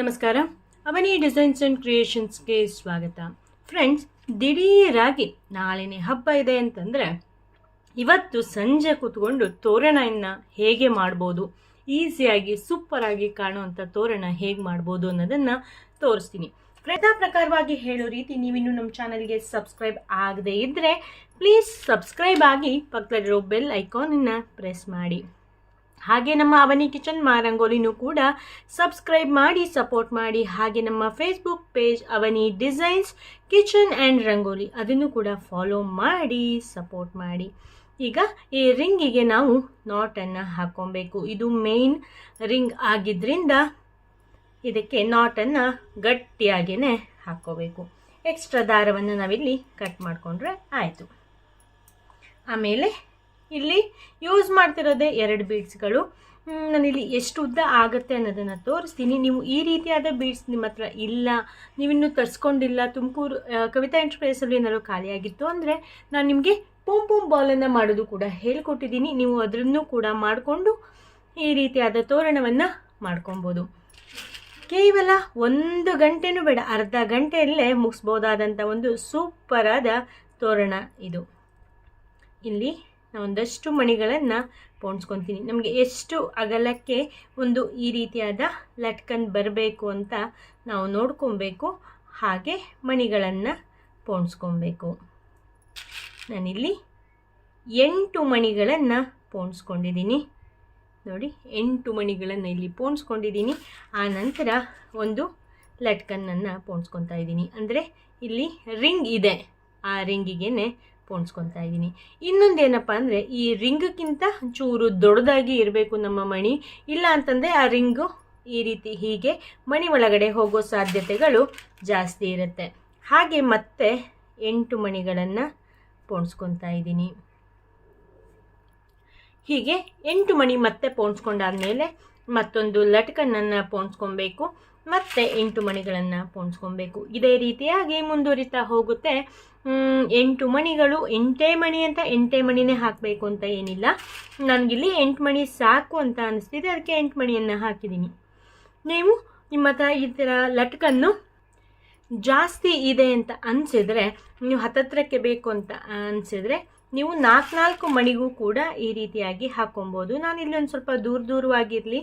ನಮಸ್ಕಾರ. ಅವನಿ designs and ಕ್ರಿಯೇಷನ್ಸ್ಗೆ ಸ್ವಾಗತ. Friends ದಿಢೀರಾಗಿ ನಾಳೆನೇ ಹಬ್ಬ ಇದೆ ಅಂತಂದರೆ ಇವತ್ತು ಸಂಜೆ ಕೂತ್ಕೊಂಡು ತೋರಣವನ್ನು ಹೇಗೆ ಮಾಡ್ಬೋದು, ಈಸಿಯಾಗಿ, ಸೂಪರಾಗಿ ಕಾಣುವಂಥ ತೋರಣ ಹೇಗೆ ಮಾಡ್ಬೋದು ಅನ್ನೋದನ್ನು ತೋರಿಸ್ತೀನಿ. ಪ್ರಯತ್ನ ಪ್ರಕಾರವಾಗಿ ಹೇಳೋ ರೀತಿ ನೀವಿನ್ನು ನಮ್ಮ ಚಾನಲ್ಗೆ ಸಬ್ಸ್ಕ್ರೈಬ್ ಆಗದೇ ಇದ್ದರೆ ಪ್ಲೀಸ್ ಸಬ್ಸ್ಕ್ರೈಬ್ ಆಗಿ ಪಕ್ಕದಲ್ಲಿರೋ ಬೆಲ್ ಐಕಾನನ್ನು ಪ್ರೆಸ್ ಮಾಡಿ. ಹಾಗೆ ನಮ್ಮ ಅವನಿ ಕಿಚನ್ ಮಾರಂಗೋಲಿನೂ ಕೂಡ ಸಬ್ಸ್ಕ್ರೈಬ್ ಮಾಡಿ, ಸಪೋರ್ಟ್ ಮಾಡಿ. ಹಾಗೆ ನಮ್ಮ Facebook page Avani designs kitchen and Rangoli ಅದನ್ನು ಕೂಡ ಫಾಲೋ ಮಾಡಿ ಸಪೋರ್ಟ್ ಮಾಡಿ. ಈಗ ಈ ರಿಂಗಿಗೆ ನಾವು ನಾಟನ್ನು ಹಾಕ್ಕೊಬೇಕು ಇದು ಮೇನ್ ರಿಂಗ್ ಆಗಿದ್ದರಿಂದ ಇದಕ್ಕೆ ನಾಟನ್ನು ಗಟ್ಟಿಯಾಗೇ ಹಾಕ್ಕೋಬೇಕು ಎಕ್ಸ್ಟ್ರಾ ದಾರವನ್ನು ನಾವಿಲ್ಲಿ ಕಟ್ ಮಾಡಿಕೊಂಡ್ರೆ ಆಯಿತು. ಆಮೇಲೆ ಇಲ್ಲಿ ಯೂಸ್ ಮಾಡ್ತಿರೋದೇ ಎರಡು ಬೀಡ್ಸ್ಗಳು ನಾನಿಲ್ಲಿ ಎಷ್ಟು ಉದ್ದ ಆಗುತ್ತೆ ಅನ್ನೋದನ್ನು ತೋರಿಸ್ತೀನಿ. ನೀವು ಈ ರೀತಿಯಾದ ಬೀಡ್ಸ್ ನಿಮ್ಮ ಹತ್ರ ಇಲ್ಲ, ನೀವಿನ್ನೂ ತರಿಸ್ಕೊಂಡಿಲ್ಲ, ತುಮಕೂರು ಕವಿತಾ ಎಂಟರ್ಪ್ರೈಸಲ್ಲಿ ಏನಾದರೂ ಖಾಲಿಯಾಗಿತ್ತು ಅಂದರೆ ನಾನು ನಿಮಗೆ ಪೂಮ್ ಪೂಮ್ ಬಾಲನ್ನು ಮಾಡೋದು ಕೂಡ ಹೇಳ್ಕೊಟ್ಟಿದ್ದೀನಿ. ನೀವು ಅದರನ್ನು ಕೂಡ ಮಾಡಿಕೊಂಡು ಈ ರೀತಿಯಾದ ತೋರಣವನ್ನು ಮಾಡ್ಕೊಬೋದು. ಕೇವಲ ಒಂದು ಗಂಟೆನೂ ಬೇಡ, ಅರ್ಧ ಗಂಟೆಯಲ್ಲೇ ಮುಗಿಸ್ಬೋದಾದಂಥ ಒಂದು ಸೂಪರಾದ ತೋರಣ ಇದು. ಇಲ್ಲಿ ನಾವು ಒಂದಷ್ಟು ಮಣಿಗಳನ್ನು ಪೋಣಿಸ್ಕೊತೀನಿ. ನಮಗೆ ಎಷ್ಟು ಅಗಲಕ್ಕೆ ಒಂದು ಈ ರೀತಿಯಾದ ಲಟ್ಕನ್ ಬರಬೇಕು ಅಂತ ನಾವು ನೋಡ್ಕೊಬೇಕು. ಹಾಗೆ ಮಣಿಗಳನ್ನು ಪೋಣಿಸ್ಕೊಬೇಕು. ನಾನಿಲ್ಲಿ ಎಂಟು ಮಣಿಗಳನ್ನು ಪೋಣಿಸ್ಕೊಂಡಿದ್ದೀನಿ. ನೋಡಿ, ಎಂಟು ಮಣಿಗಳನ್ನು ಇಲ್ಲಿ ಪೋಣಿಸ್ಕೊಂಡಿದ್ದೀನಿ. ಆ ನಂತರ ಒಂದು ಲಟ್ಕನ್ನನ್ನು ಪೋಣಿಸ್ಕೊತಾ ಇದ್ದೀನಿ. ಅಂದರೆ ಇಲ್ಲಿ ರಿಂಗ್ ಇದೆ. ಆ ರಿಂಗಿಗೆ ಪೋಣಿಸ್ಕೊತಾ ಇದ್ದೀನಿ. ಇನ್ನೊಂದೇನಪ್ಪ ಅಂದರೆ, ಈ ರಿಂಗ್ಗಿಂತ ಚೂರು ದೊಡ್ಡದಾಗಿ ಇರಬೇಕು ನಮ್ಮ ಮಣಿ. ಇಲ್ಲ ಅಂತಂದರೆ ಆ ರಿಂಗು ಈ ರೀತಿ ಹೀಗೆ ಮಣಿ ಒಳಗಡೆ ಹೋಗೋ ಸಾಧ್ಯತೆಗಳು ಜಾಸ್ತಿ ಇರುತ್ತೆ. ಹಾಗೆ ಮತ್ತೆ ಎಂಟು ಮಣಿಗಳನ್ನು ಪೋಣಿಸ್ಕೊತಾ ಇದ್ದೀನಿ. ಹೀಗೆ ಎಂಟು ಮಣಿ ಮತ್ತೆ ಪೋಣಿಸ್ಕೊಂಡಾದ್ಮೇಲೆ ಮತ್ತೊಂದು ಲಟ್ಕನ್ನನ್ನು ಪೋಣಿಸ್ಕೊಬೇಕು. ಮತ್ತೆ ಎಂಟು ಮಣಿಗಳನ್ನು ಪೋಣಿಸ್ಕೊಬೇಕು. ಇದೇ ರೀತಿಯಾಗಿ ಮುಂದುವರಿತಾ ಹೋಗುತ್ತೆ. ಎಂಟು ಮಣಿಗಳು, ಎಂಟೇ ಮಣಿ ಅಂತ ಎಂಟೇ ಮಣಿನೇ ಹಾಕಬೇಕು ಅಂತ ಏನಿಲ್ಲ. ನನಗಿಲ್ಲಿ ಎಂಟು ಮಣಿ ಸಾಕು ಅಂತ ಅನಿಸ್ತಿದೆ ಅದಕ್ಕೆ ಎಂಟು ಮಣಿಯನ್ನು ಹಾಕಿದ್ದೀನಿ ನೀವು ನಿಮ್ಮ ಹತ್ರ ಈ ಥರ ಲಟ್ಕನ್ನು ಜಾಸ್ತಿ ಇದೆ ಅಂತ ಅನಿಸಿದ್ರೆ, ನೀವು ಹತ್ತತ್ರಕ್ಕೆ ಬೇಕು ಅಂತ ಅನಿಸಿದ್ರೆ ನೀವು ನಾಲ್ಕು ನಾಲ್ಕು ಮಣಿಗೂ ಕೂಡ ಈ ರೀತಿಯಾಗಿ ಹಾಕೊಬೋದು. ನಾನು ಇಲ್ಲಿ ಒಂದು ಸ್ವಲ್ಪ ದೂರ ದೂರವಾಗಿರಲಿ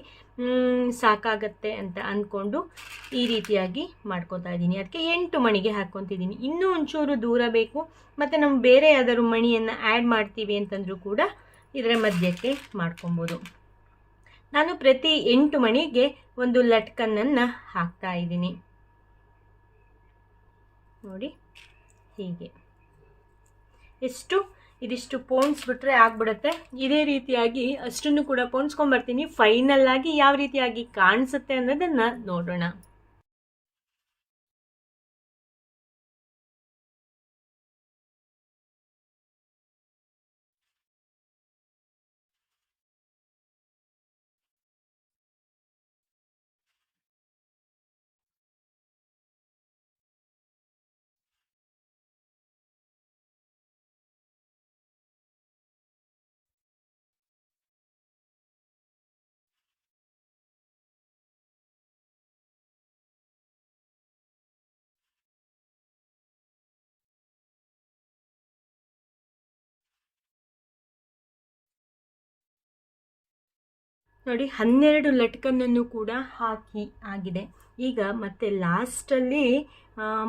ಸಾಕಾಗತ್ತೆ ಅಂತ ಅಂದ್ಕೊಂಡು ಈ ರೀತಿಯಾಗಿ ಮಾಡ್ಕೊತಾ ಇದ್ದೀನಿ. ಅದಕ್ಕೆ ಎಂಟು ಮಣಿಗೆ ಹಾಕ್ಕೊತಿದ್ದೀನಿ ಇನ್ನೂ ಒಂಚೂರು ದೂರ ಬೇಕು. ಮತ್ತು ನಮ್ಮ ಬೇರೆ ಯಾವ್ದಾದ್ರು ಮಣಿಯನ್ನು ಆ್ಯಡ್ ಮಾಡ್ತೀವಿ ಅಂತಂದರೂ ಕೂಡ ಇದರ ಮಧ್ಯಕ್ಕೆ ಮಾಡ್ಕೊಬೋದು. ನಾನು ಪ್ರತಿ ಎಂಟು ಮಣಿಗೆ ಒಂದು ಲಟ್ಕನ್ನನ್ನು ಹಾಕ್ತಾ ಇದ್ದೀನಿ. ನೋಡಿ, ಹೀಗೆ. ಎಷ್ಟು ಇದಿಷ್ಟು ಪೋಣಿಸ್ಬಿಟ್ರೆ ಆಗ್ಬಿಡುತ್ತೆ. ಇದೇ ರೀತಿಯಾಗಿ ಅಷ್ಟನ್ನು ಕೂಡ ಪೋಣಿಸ್ಕೊಂಬರ್ತೀನಿ ಫೈನಲ್ ಆಗಿ ಯಾವ ರೀತಿಯಾಗಿ ಕಾಣಿಸುತ್ತೆ ಅನ್ನೋದನ್ನು ನೋಡೋಣ. ನೋಡಿ, ಹನ್ನೆರಡು ಲಟ್ಕನನ್ನು ಕೂಡ ಹಾಕಿ ಆಗಿದೆ. ಈಗ ಮತ್ತೆ ಲಾಸ್ಟಲ್ಲಿ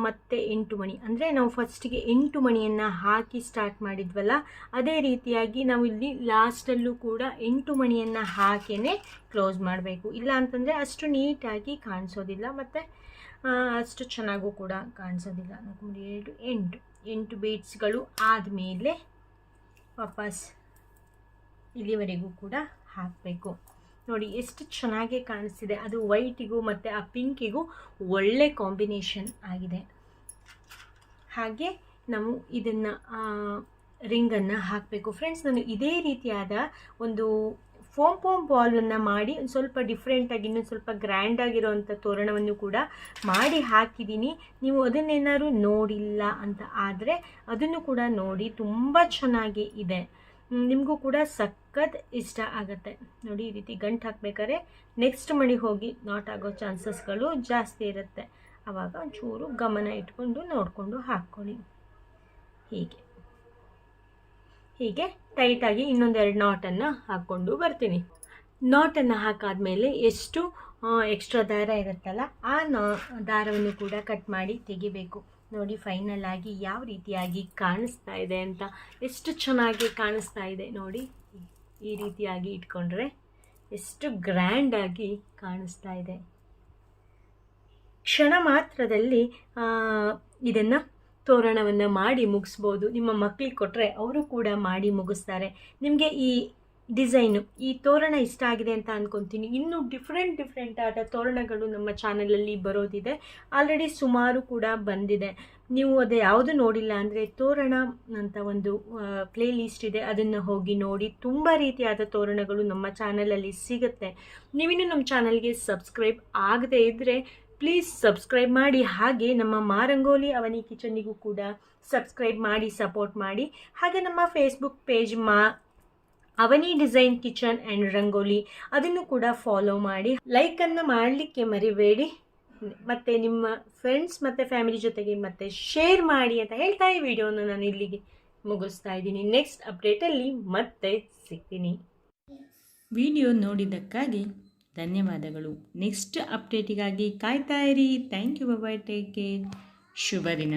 ಮತ್ತೆ ಎಂಟು ಮಣಿ. ಅಂದರೆ ನಾವು ಫಸ್ಟಿಗೆ ಎಂಟು ಮಣಿಯನ್ನು ಹಾಕಿ ಸ್ಟಾರ್ಟ್ ಮಾಡಿದ್ವಲ್ಲ, ಅದೇ ರೀತಿಯಾಗಿ ನಾವು ಇಲ್ಲಿ ಲಾಸ್ಟಲ್ಲೂ ಕೂಡ ಎಂಟು ಮಣಿಯನ್ನು ಹಾಕೇ ಕ್ಲೋಸ್ ಮಾಡಬೇಕು. ಇಲ್ಲ ಅಂತಂದರೆ ಅಷ್ಟು ನೀಟಾಗಿ ಕಾಣಿಸೋದಿಲ್ಲ, ಮತ್ತು ಅಷ್ಟು ಚೆನ್ನಾಗೂ ಕೂಡ ಕಾಣಿಸೋದಿಲ್ಲ. ನಾಲ್ಕು ಎರಡು, ಎಂಟು. ಎಂಟು ಬೀಟ್ಸ್ಗಳು ಆದಮೇಲೆ ವಾಪಸ್ ಇಲ್ಲಿವರೆಗೂ ಕೂಡ ಹಾಕಬೇಕು. ನೋಡಿ, ಎಷ್ಟು ಚೆನ್ನಾಗಿ ಕಾಣಿಸ್ತಿದೆ. ಅದು ವೈಟಿಗೂ ಮತ್ತು ಆ ಪಿಂಕಿಗೂ ಒಳ್ಳೆ ಕಾಂಬಿನೇಷನ್ ಆಗಿದೆ. ಹಾಗೆ ನಾವು ಇದನ್ನು ರಿಂಗನ್ನು ಹಾಕಬೇಕು. ಫ್ರೆಂಡ್ಸ್, ನಾನು ಇದೇ ರೀತಿಯಾದ ಒಂದು ಫೋಮ್ ಫೋಮ್ ಬಾಲನ್ನು ಮಾಡಿ ಒಂದು ಸ್ವಲ್ಪ ಡಿಫ್ರೆಂಟಾಗಿ ಇನ್ನೊಂದು ಸ್ವಲ್ಪ ಗ್ರ್ಯಾಂಡಾಗಿರೋವಂಥ ತೋರಣವನ್ನು ಕೂಡ ಮಾಡಿ ಹಾಕಿದ್ದೀನಿ. ನೀವು ಅದನ್ನೇನಾದ್ರು ನೋಡಿಲ್ಲ ಅಂತ ಆದರೆ ಅದನ್ನು ಕೂಡ ನೋಡಿ ತುಂಬ ಚೆನ್ನಾಗಿ ಇದೆ. ನಿಮಗೂ ಕೂಡ ಸಖತ್ ಇಷ್ಟ ಆಗುತ್ತೆ. ನೋಡಿ, ಈ ರೀತಿ ಗಂಟು ಹಾಕ್ಬೇಕಾದ್ರೆ ನೆಕ್ಸ್ಟ್ ಮಣಿ ಹೋಗಿ ನಾಟ್ ಆಗೋ ಚಾನ್ಸಸ್ಗಳು ಜಾಸ್ತಿ ಇರುತ್ತೆ. ಆವಾಗ ಒಂಚೂರು ಗಮನ ಇಟ್ಕೊಂಡು ನೋಡಿಕೊಂಡು ಹಾಕ್ಕೊಳ್ಳಿ. ಹೀಗೆ. ಹೀಗೆ ಟೈಟಾಗಿ ಇನ್ನೊಂದೆರಡು ನಾಟನ್ನು ಹಾಕ್ಕೊಂಡು ಬರ್ತೀನಿ. ನಾಟನ್ನು ಹಾಕಾದ್ಮೇಲೆ ಎಷ್ಟು ಎಕ್ಸ್ಟ್ರಾ ದಾರ ಇರುತ್ತಲ್ಲ, ಆ ನಾ ದಾರವನ್ನು ಕೂಡ ಕಟ್ ಮಾಡಿ ತೆಗಿಬೇಕು. ನೋಡಿ ಫೈನಲ್ ಆಗಿ ಯಾವ ರೀತಿಯಾಗಿ ಕಾಣಿಸ್ತಾ ಇದೆ ಅಂತ, ಎಷ್ಟು ಚೆನ್ನಾಗಿ ಕಾಣಿಸ್ತಾ ಇದೆ ನೋಡಿ, ಈ ರೀತಿಯಾಗಿ ಇಟ್ಕೊಂಡ್ರೆ ಎಷ್ಟು ಗ್ರ್ಯಾಂಡಾಗಿ ಕಾಣಿಸ್ತಾ ಇದೆ. ಕ್ಷಣ ಮಾತ್ರದಲ್ಲಿ ಇದನ್ನು ತೋರಣವನ್ನು ಮಾಡಿ ಮುಗಿಸ್ಬೋದು. ನಿಮ್ಮ ಮಕ್ಕಳಿಗೆ ಕೊಟ್ಟರೆ ಅವರು ಕೂಡ ಮಾಡಿ ಮುಗಿಸ್ತಾರೆ. ನಿಮಗೆ ಈ ಡಿಸೈನು. ಈ ತೋರಣ ಇಷ್ಟ ಆಗಿದೆ ಅಂತ ಅಂದ್ಕೊತೀನಿ ಇನ್ನೂ ಡಿಫ್ರೆಂಟ್ ಡಿಫ್ರೆಂಟ್ ಆದ ತೋರಣಗಳು ನಮ್ಮ ಚಾನಲಲ್ಲಿ ಬರೋದಿದೆ. ಆಲ್ರೆಡಿ ಸುಮಾರು ಕೂಡ ಬಂದಿದೆ. ನೀವು ಅದು ಯಾವುದು ನೋಡಿಲ್ಲ ಅಂದರೆ ತೋರಣ ಅಂತ ಒಂದು ಪ್ಲೇ ಲಿಸ್ಟ್ ಇದೆ. ಅದನ್ನು ಹೋಗಿ ನೋಡಿ. ತುಂಬ ರೀತಿಯಾದ ತೋರಣಗಳು ನಮ್ಮ ಚಾನಲಲ್ಲಿ ಸಿಗುತ್ತೆ. ನೀವಿನ್ನೂ ನಮ್ಮ ಚಾನಲ್ಗೆ ಸಬ್ಸ್ಕ್ರೈಬ್ ಆಗದೇ ಇದ್ದರೆ ಪ್ಲೀಸ್ ಸಬ್ಸ್ಕ್ರೈಬ್ ಮಾಡಿ. ಹಾಗೆ ನಮ್ಮ ಮಾರಂಗೋಲಿ ಅವನಿ ಕಿಚನ್ನಿಗೂ ಕೂಡ ಸಬ್ಸ್ಕ್ರೈಬ್ ಮಾಡಿ ಸಪೋರ್ಟ್ ಮಾಡಿ. ಹಾಗೆ ನಮ್ಮ ಫೇಸ್ಬುಕ್ ಪೇಜ್ ಮಾ Avani design kitchen and Rangoli ಅದನ್ನು ಕೂಡ ಫಾಲೋ ಮಾಡಿ ಲೈಕನ್ನು ಮಾಡಲಿಕ್ಕೆ ಮರಿಬೇಡಿ. ಮತ್ತು ನಿಮ್ಮ ಫ್ರೆಂಡ್ಸ್ ಮತ್ತು ಫ್ಯಾಮಿಲಿ ಜೊತೆಗೆ ಮತ್ತೆ ಶೇರ್ ಮಾಡಿ ಅಂತ ಹೇಳ್ತಾ ಈ ವಿಡಿಯೋನ ನಾನು ಇಲ್ಲಿಗೆ ಮುಗಿಸ್ತಾ ಇದ್ದೀನಿ. ನೆಕ್ಸ್ಟ್ ಅಪ್ಡೇಟಲ್ಲಿ ಮತ್ತೆ ಸಿಗ್ತೀನಿ. ವಿಡಿಯೋ ನೋಡಿದ್ದಕ್ಕಾಗಿ ಧನ್ಯವಾದಗಳು. ನೆಕ್ಸ್ಟ್ ಅಪ್ಡೇಟಿಗಾಗಿ ಕಾಯ್ತಾ ಇರಿ. Thank you bye take care ಶುಭ ದಿನ.